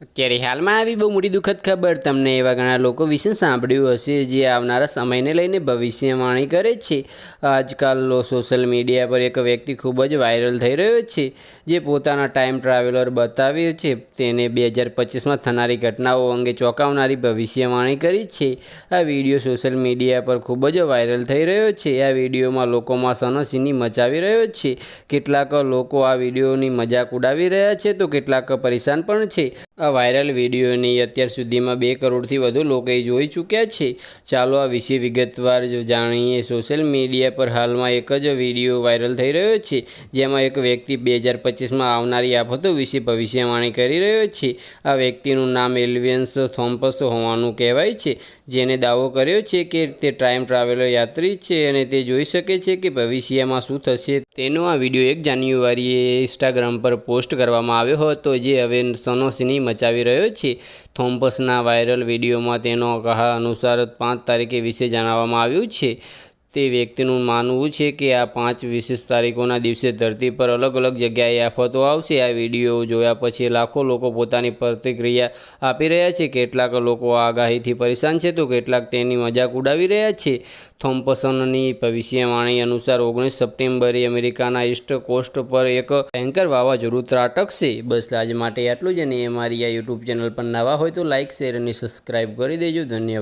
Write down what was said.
ત્યારે હાલમાં આવી બહુ મોટી દુઃખદ ખબર તમને એવા ઘણા લોકો વિશે સાંભળ્યું હશે જે આવનારા સમયને લઈને ભવિષ્યવાણી કરે છે. આજકાલ સોશિયલ મીડિયા પર એક વ્યક્તિ ખૂબ જ વાયરલ થઈ રહ્યો છે, જે પોતાના ટાઈમ ટ્રાવેલર બતાવ્યો છે. તેને બે હજાર પચીસમાં થનારી ઘટનાઓ અંગે ચોંકાવનારી ભવિષ્યવાણી કરી છે. આ વીડિયો સોશિયલ મીડિયા પર ખૂબ જ વાયરલ થઈ રહ્યો છે. આ વિડીયોમાં લોકોમાં સનસીની મચાવી રહ્યો છે. કેટલાક લોકો આ વિડીયોની મજાક ઉડાવી રહ્યા છે તો કેટલાક પરેશાન પણ છે. આ વાયરલ વિડીયોની અત્યાર સુધીમાં બે કરોડથી વધુ લોકોએ જોઈ ચૂક્યા છે. ચાલો આ વિશે વિગતવાર જાણીએ. સોશિયલ મીડિયા પર હાલમાં એક જ વીડિયો વાયરલ થઈ રહ્યો છે, જેમાં એક વ્યક્તિ બે હજાર પચીસમાં આવનારી આફતો વિશે ભવિષ્યવાણી કરી રહ્યો છે. આ વ્યક્તિનું નામ એલિવિયન્સ થોમ્પસ હોવાનું કહેવાય છે, જેને દાવો કર્યો છે કે તે ટાઈમ ટ્રાવેલર યાત્રી છે અને તે જોઈ શકે છે કે ભવિષ્યમાં શું થશે. તેનો આ વીડિયો એક જાન્યુઆરીએ ઇન્સ્ટાગ્રામ પર પોસ્ટ કરવામાં આવ્યો હતો, જે હવે સનોસીની મચાવી રહ્યો છે. થોમ્પસના વાયરલ વિડીયોમાં તેનો કહા અનુસાર પાંચ તારીખે વિશે જણાવવામાં આવ્યું છે. તે વ્યક્તિનું માનવું છે કે આ પાંચ વિશેષ તારીખોના દિવસે ધરતી પર અલગ અલગ જગ્યાએ આફતો આવશે. આ વીડિયો જોયા પછી લાખો લોકો પોતાની પ્રતિક્રિયા આપી રહ્યા છે. કેટલાક લોકો આગાહીથી પરેશાન છે તો કેટલાક તેની મજાક ઉડાવી રહ્યા છે. થોમ્પસનની ભવિષ્યવાણી અનુસાર ઓગણીસ સપ્ટેમ્બરે અમેરિકાના ઈસ્ટ કોસ્ટ પર એક ભયંકર વાવાઝોડું ત્રાટકશે. બસ આજ માટે આટલું જ અને અમારી આ યુટ્યુબ ચેનલ પર નવા હોય તો લાઇક શેર અને સબસ્ક્રાઈબ કરી દેજો. ધન્યવાદ.